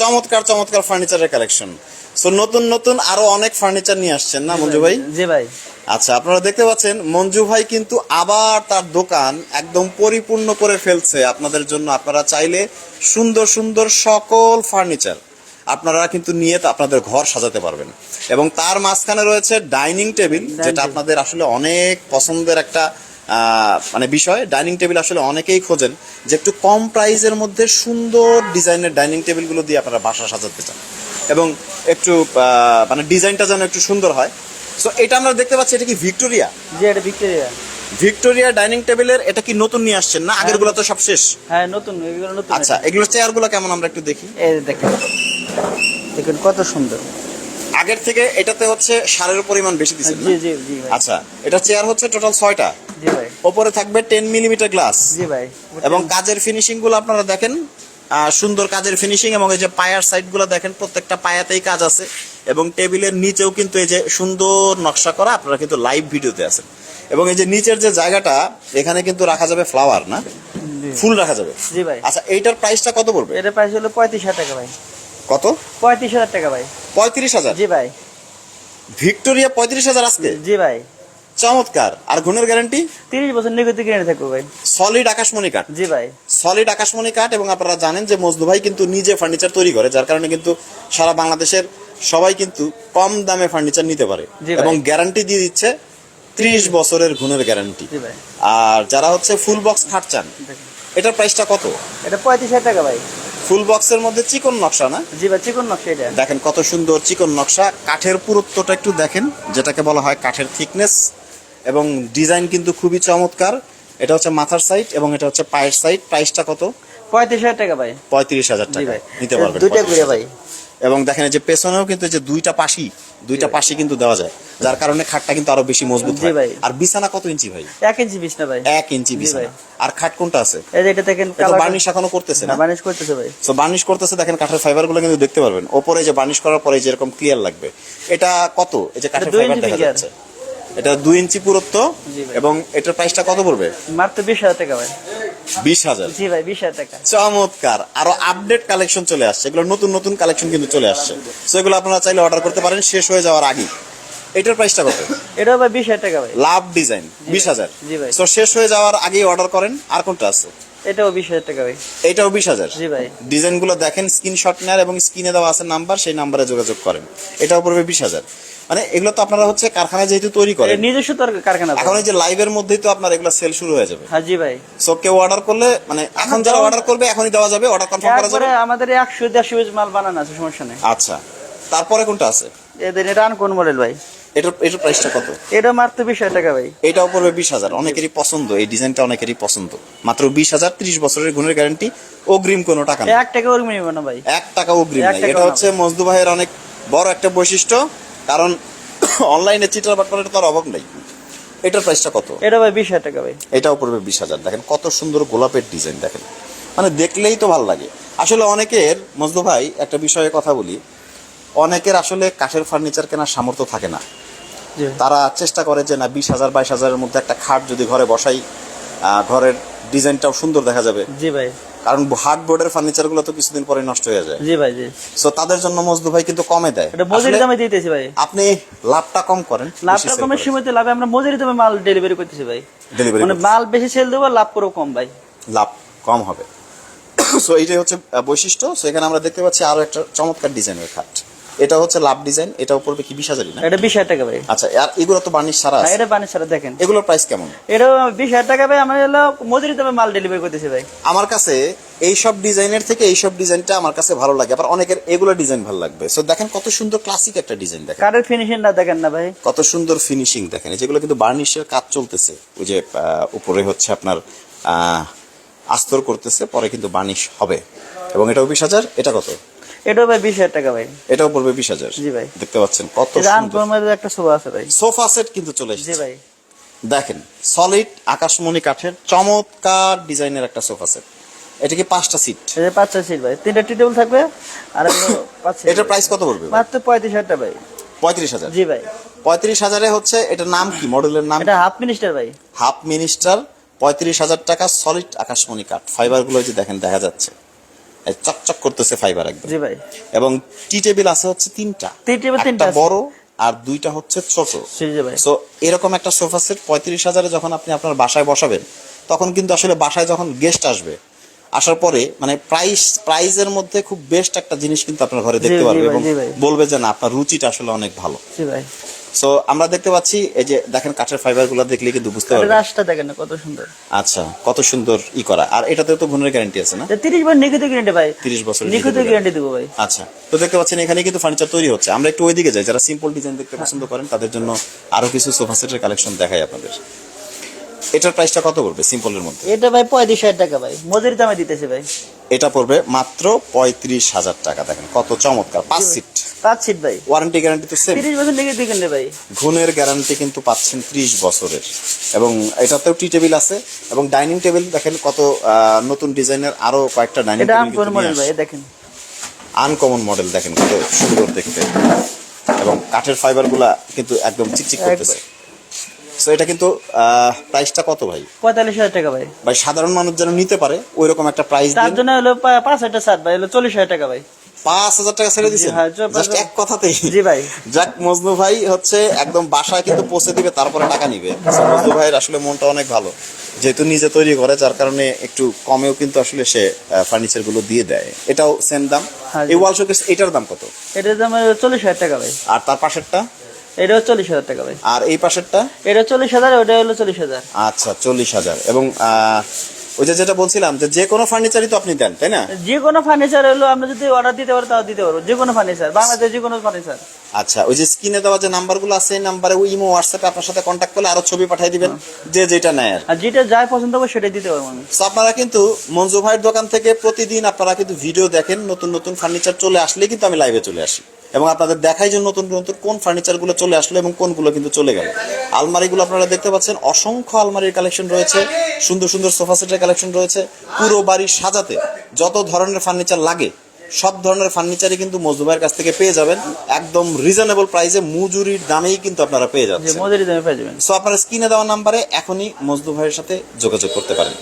চমৎকার চমৎকার ফার্নিচারের কালেকশন সো নতুন নতুন আরও অনেক ফার্নিচার নিয়ে আসছেন না মঞ্জু ভাই? জি ভাই আচ্ছা আপনারা দেখতে পাচ্ছেন মঞ্জু ভাই কিন্তু আবার তার দোকান একদম পরিপূর্ণ করে ফেলছে আপনাদের জন্য। আপনারা চাইলে সুন্দর সুন্দর সকল ফার্নিচার আপনারা কিন্তু নিয়ে আপনাদের ঘর সাজাতে পারবেন। এবং তার মাঝখানে রয়েছে ডাইনিং টেবিল যেটা আপনাদের আসলে অনেক পছন্দের একটা মানে বিষয় ডাইনিং টেবিল আসলে অনেকেই খোঁজেন যে একটু কম প্রাইসের মধ্যে সুন্দর ডিজাইনের ডাইনিং টেবিলগুলো দিয়ে আপনারা বাসা সাজাতে চান। এবং একটু মানে ডিজাইনটা যেন একটু সুন্দর হয়। সো এটা আমরা দেখতে পাচ্ছি এটা কি ভিক্টোরিয়া? জি এটা ভিক্টোরিয়া। ভিক্টোরিয়া ডাইনিং টেবিলের এটা কি নতুন নিয়ে আসছেন না? আগেরগুলো তো সব শেষ। হ্যাঁ নতুন এগুলো নতুন আচ্ছা এগুলোর চেয়ারগুলো কেমন আমরা একটু দেখি? এই দেখেন। দেখুন কত সুন্দর। আগের থেকে এটাতে হচ্ছে সারের পরিমাণ বেশি দিচ্ছেন জি জি জি আচ্ছা এটা চেয়ার হচ্ছে টোটাল ছয়টা। জি ভাই। ওপরে থাকবে টেন মিলিমিটার গ্লাস জি ভাই। এবং কাজের ফিনিশিংগুলো আপনারা দেখেন সুন্দর কাজের ফিনিশিং এবং এই যে পায়ার সাইডগুলো দেখেন প্রত্যেকটা পায়াতেই কাজ আছে। এবং টেবিলের নিচেও কিন্তু এই যে সুন্দর নকশা করা আপনারা কিন্তু লাইভ ভিডিওতে আছেন। এবং এই যে নিচের যে জায়গাটা এখানে কিন্তু রাখা যাবে ফ্লাওয়ার না? ফুল রাখা যাবে। জি ভাই। আচ্ছা এইটার প্রাইসটা কত পড়বে? এটা প্রাইস হলো পঁয়ত্রিশ হাজার টাকা ভাই। কত? পঁয়ত্রিশ হাজার টাকা ভাই। পঁয়ত্রিশ হাজার? জি ভাই। ভিক্টোরিয়া পঁয়ত্রিশ হাজার আজকে? জি ভাই। চমৎকার। আর গুণের গ্যারান্টি তিরিশ বছর নিগতি কিনে থাকব ভাই। সলিড আকাশমণি কাঠ। জি ভাই। সলিড আকাশমণি কাঠ এবং আপনারা জানেন যে মজদু ভাই কিন্তু নিজে ফার্নিচার তৈরি করে যার কারণে কিন্তু সারা বাংলাদেশের সবাই কিন্তু কম দামে ফার্নিচার নিতে পারে এবং গ্যারান্টি দিয়ে দিচ্ছে ত্রিশ বছরের গুণের গ্যারান্টি ভাই। আর যারা হচ্ছে ফুল বক্স খাট চান এটার প্রাইসটা কত? এটা পঁয়ত্রিশ হাজার টাকা ভাই। ফুল বক্সের মধ্যে চিকন নকশা না? জি ভাই চিকন নকশা এটা। দেখেন কত সুন্দর চিকন নকশা। কাঠের পুরুত্বটা একটু দেখেন যেটাকে বলা হয় কাঠের থিকনেস এবং ডিজাইন কিন্তু খুবই চমৎকার। এটা হচ্ছে মাথার সাইড এবং এটা হচ্ছে পায়ের সাইড প্রাইসটা কত? পঁয়ত্রিশ হাজার টাকা ভাই। পঁয়ত্রিশ হাজার টাকা। নিতে পারবেন দুইটা 35,000 ঘুরে ভাই। এবং দেখেন যে পেছনেও কিন্তু যে দুইটা পাশি দুইটা পাশি কিন্তু দেওয়া যায় যার কারণে খাটটা কিন্তু আরও বেশি মজবুত হয়। আর বিছানা কত ইঞ্চি ভাই? এক ইঞ্চি বিশ না ভাই। এক ইঞ্চি বিছানা। আর খাট কোনটা আছে? এই যে এটা দেখেন বার্নিশ এখনও করতেছে না? বার্নিশ করতেছে ভাই। সো বার্নিশ করতেছে দেখেন কাঠের ফাইবারগুলো কিন্তু দেখতে পারবেন। ওপরে যে বার্নিশ করার পরে যেরকম ক্লিয়ার লাগবে। এটা কত? এই যে কাঠের ফাইবার দেখা যাচ্ছে। এটা দুই ইঞ্চি পুরুত্ব এবং এটার প্রাইসটা কত পড়বে? মাত্র বিশ হাজার টাকা ভাই। বিশ হাজার। জি ভাই বিশ হাজার টাকা। চমৎকার। আরও আপডেট কালেকশন চলে আসছে। এগুলো নতুন নতুন কালেকশন কিন্তু চলে আসছে। সো এগুলো আপনারা চাইলে অর্ডার করতে পারেন। শেষ হয়ে যাওয়ার আগে। এটার প্রাইসটা কত? এটাও ভাই বিশ হাজার টাকা ভাই। লাভ ডিজাইন বিশ হাজার। জি ভাই। সো শেষ হয়ে যাওয়ার আগেই অর্ডার করেন। আর কোনটা আছে? এটাও বিশ হাজার টাকা ভাই। এইটাও বিশ হাজার। জি ভাই। ডিজাইনগুলো দেখেন স্ক্রিনশট নেন এবং স্ক্রিনে দেওয়া আছে নাম্বার সেই নাম্বারে যোগাযোগ করেন। এটাও পড়বে বিশ হাজার। মানে এগুলো তো আপনারা হচ্ছে কারখানায় যেহেতু তৈরি করেন নিজস্ব তোর কারখানা এখন এই যে লাইভের মধ্যেই তো আপনার এগুলো সেল শুরু হয়ে যাবে। হ্যাঁ জি ভাই। সো কেউ অর্ডার করলে মানে এখন যারা অর্ডার করবে এখনই দেওয়া যাবে অর্ডার কনফার্ম করা যাবে। আমাদের একশো দেড়শো পিস মাল বানানো আছে সমস্যা নেই। আচ্ছা তারপরে কোনটা আছে? এদের এটা কোন মডেল ভাই। এটার এটার প্রাইসটা কত? এটা মাত্র বিশ হাজার টাকা ভাই। এটাও পড়বে বিশ হাজার অনেকেরই পছন্দ এই ডিজাইনটা অনেকেরই পছন্দ। মাত্র বিশ হাজার ত্রিশ বছরের গুণের গ্যারান্টি অগ্রিম কোনো টাকা নেই। এক টাকা ওর মিনিমাম না ভাই। এক টাকা অগ্রিম এটা হচ্ছে মজদু ভাইয়ের অনেক বড় একটা বৈশিষ্ট্য। কারণ অনলাইনে চিটার বাটপারের তার অভাব নেই। এটার প্রাইসটা কত? এটা ভাই বিশ হাজার টাকা ভাই। এটাও পড়বে বিশ হাজার। দেখেন কত সুন্দর গোলাপের ডিজাইন দেখেন। মানে দেখলেই তো ভালো লাগে। আসলে অনেকের মজদু ভাই একটা বিষয়ে কথা বলি। অনেকের আসলে কাঠের ফার্নিচার কেনার সামর্থ্য থাকে না। তারা চেষ্টা করে যে না বিশ হাজার বাইশ হাজারের মধ্যে একটা খাট যদি ঘরে বসাই ঘরের ডিজাইনটাও সুন্দর দেখা যাবে। জি ভাই। কারণ হার্ড বোর্ডের ফার্নিচারগুলো তো কিছুদিন পরে নষ্ট হয়ে যায়। জি ভাই জি। সো তাদের জন্য মজদু ভাই কিন্তু কমে দেয়। এটা মজুরি দামে দিতেছি ভাই। আপনি লাভটা কম করেন লাভটা কমের সীমিত লাভে আমরা মজুরি দামে মাল ডেলিভারি করতেছি ভাই। ডেলিভারি মানে মাল বেশি সেল দেবো লাভ করব কম ভাই। লাভ কম হবে। সো এইটাই হচ্ছে বৈশিষ্ট্য। সো এখানে আমরা দেখতে পাচ্ছি আরও একটা চমৎকার ডিজাইনের খাট। এটা হচ্ছে লাভ ডিজাইন এটাও পড়বে কি বিশ হাজারই না? এটা বিশ হাজার টাকা ভাই। আচ্ছা আর এগুলো তো বার্নিশ ছাড়া হ্যাঁ, আছে। এটা বানিয়ে ছাড়া দেখেন। এগুলোর প্রাইস কেমন? এটা বিশ হাজার টাকা ভাই আমরা হলো মজুরি দামে মাল ডেলিভারি করতেছি ভাই। আমার কাছে এই সব ডিজাইনের থেকে এই সব ডিজাইনটা আমার কাছে ভালো লাগে আবার অনেকের এগুলো ডিজাইন ভালো লাগবে। সো দেখেন কত সুন্দর ক্লাসিক একটা ডিজাইন দেখেন। কারের ফিনিশিং না দেখেন না ভাই। কত সুন্দর ফিনিশিং দেখেন। যেগুলো কিন্তু বার্নিশের কাজ চলতেছে ওই যে উপরে হচ্ছে আপনার আহ, আস্তর করতেছে পরে কিন্তু বার্নিশ হবে। এবং এটাও বিশ হাজার এটা কত? এটাও ভাই বিশ হাজার টাকা ভাই। এটাও পড়বে বিশ হাজার। জি ভাই। দেখতে পাচ্ছেন কত এটা সুন্দর। একটা শোভা আছে ভাই। সোফা সেট কিন্তু চলে জি ভাই। দেখেন সলিড আকাশমণি কাঠের চমৎকার ডিজাইনের একটা সোফা সেট এটা কি পাঁচটা সিট এটা পাঁচটা সিট ভাই। তিনটা টি টেবিল থাকবে আর। এটার প্রাইস কত পড়বে মাত্র পঁয়ত্রিশ হাজার টাকা ভাই। পঁয়ত্রিশ হাজার। জি ভাই। পঁয়ত্রিশ হাজারে হচ্ছে এটার নাম কি? মডেলের নাম? এটা হাফ মিনিস্টার ভাই। হাফ মিনিস্টার পঁয়ত্রিশ হাজার টাকা সলিড আকাশমণি কাঠ। ফাইবারগুলো যে দেখেন দেখা যাচ্ছে। চকচক করতেছে ফাইবার একদম। জি ভাই। এবং টি টেবিল আছে হচ্ছে তিনটা। টি টেবিল তিনটা বড় আর দুইটা হচ্ছে ছোট। সো এরকম একটা সোফা সেট পঁয়ত্রিশ হাজারে যখন আপনি আপনার বাসায় বসাবেন তখন কিন্তু আসলে বাসায় যখন গেস্ট আসবে আসার পরে মানে প্রাইস প্রাইজের মধ্যে খুব বেস্ট একটা জিনিস কিন্তু আপনার ঘরে দেখতে পারবে এবং বলবে যে না আপনার রুচিটা আসলে অনেক ভালো। জি ভাই। সো আমরা দেখতে পাচ্ছি এই যে দেখেন কাঠের ফাইবারগুলো দেখলে কিন্তু বুঝতে পারবেন। রাশটা দেখেন না কত সুন্দর। আচ্ছা কত সুন্দর ই করা। আর এটাতে তো ঘুণের গ্যারান্টি আছে না? তিরিশ বার নিখুঁত গ্যারান্টি ভাই। 30 বছর নিখুঁত নিখুঁত গ্যারান্টি দেবো ভাই। আচ্ছা তো দেখতে পাচ্ছেন এখানে কিন্তু ফার্নিচার তৈরি হচ্ছে। আমরা একটু ওইদিকে যাই যারা সিম্পল ডিজাইন দেখতে পছন্দ করেন তাদের জন্য আরও কিছু সোফা সেটের কালেকশন দেখাই আপনাদের। এটার প্রাইসটা কত পড়বে? সিম্পলের মধ্যে। এটা ভাই পঁয়ত্রিশ হাজার টাকা ভাই। মজুরি দামে দিতেছে ভাই। এটা পড়বে মাত্র পঁয়ত্রিশ হাজার টাকা। দেখেন কত চমৎকার। পাঁচ সিট পাঁচ সিট ভাই। ওয়ারেন্টি গ্যারান্টি তো সেম তিরিশ বছর নিখুঁত গ্যারান্টি ভাই। ঘুণের গ্যারান্টি কিন্তু পাচ্ছেন ত্রিশ বছরের। এবং এটাতেও টি টেবিল আছে। এবং ডাইনিং টেবিল দেখেন কত নতুন ডিজাইনের আরও কয়েকটা ডাইনিং টেবিল মডেল ভাই দেখেন। আনকমন মডেল দেখেন কত সুন্দর দেখতে। এবং কাঠের ফাইবারগুলা কিন্তু একদম চিকচিক করতেছে। তো এটা কিন্তু প্রাইসটা কত ভাই? পঁয়তাল্লিশ হাজার টাকা ভাই। ভাই সাধারণ মানুষ যেন নিতে পারে ওই রকম একটা প্রাইস তার জন্য হলো পাঁচ হাজার সাত ভাই হলো চল্লিশ হাজার টাকা ভাই। পাঁচ হাজার টাকা ছেড়ে দিচ্ছেন হ্যাঁ, জাস্ট এক কথাতেই। জি ভাই। যাক মজনু ভাই হচ্ছে একদম বাসায় কিন্তু পৌঁছে দিবে তারপরে টাকা নিবে। মজনু ভাইয়ের আসলে মনটা অনেক ভালো। যেহেতু নিজে তৈরি করে যার কারণে একটু কমেও কিন্তু আসলে সে ফার্নিচারগুলো দিয়ে দেয়। এটাও সেম দাম। হ্যাঁ, এই ওয়াল শোকেস এটার দাম কত? এটার দাম চল্লিশ হাজার টাকা ভাই। আর তার পাশেরটা? এটাও চল্লিশ হাজার টাকা ভাই। আর এই পাশেরটা? এটা চল্লিশ হাজার ওটা হলো চল্লিশ হাজার। আচ্ছা চল্লিশ হাজার। এবং ওই যে যেটা বলছিলাম যে যে কোনো ফার্নিচারই তো আপনি দেন তাই না? যে কোনো ফার্নিচার হলো আমরা যদি অর্ডার দিতে পারো তাও দিতে পারব যে কোনো ফার্নিচার বাংলাদেশ যে কোনো ফার্নিচার আচ্ছা ওই যে স্ক্রিনে দেওয়া যে নাম্বারগুলো আছে এই নাম্বারে ওই ইমো হোয়াটসঅ্যাপে আপনার সাথে কন্ট্যাক্ট করলে আরও ছবি পাঠিয়ে দিবেন যে যেটা নেয় আর আর যেটা যাই পছন্দ হবে সেটাই দিতে পারব আমি। আপনারা কিন্তু মঞ্জু ভাইয়ের দোকান থেকে প্রতিদিন আপনারা কিন্তু ভিডিও দেখেন নতুন নতুন ফার্নিচার চলে আসলে কিন্তু আমি লাইভে চলে আসি। এবং আপনাদের দেখাই যে নতুন নতুন কোন ফার্নিচারগুলো চলে আসলো এবং কোনগুলো কিন্তু চলে গেল। আলমারিগুলো আপনারা দেখতে পাচ্ছেন অসংখ্য আলমারির কালেকশন রয়েছে সুন্দর সুন্দর সোফা সেটের কালেকশন রয়েছে পুরো বাড়ি সাজাতে যত ধরনের ফার্নিচার লাগে সব ধরনের ফার্নিচারই কিন্তু মজদু ভাইয়ের কাছ থেকে পেয়ে যাবেন একদম রিজনেবল প্রাইসে মজুরির দামেই কিন্তু আপনারা পেয়ে যে যাচ্ছেন। মজুরি দামে পেয়ে যাবেন। সো আপনারা স্ক্রিনে দেওয়া নাম্বারে এখনই মজদু ভাইয়ের সাথে যোগাযোগ করতে পারেন।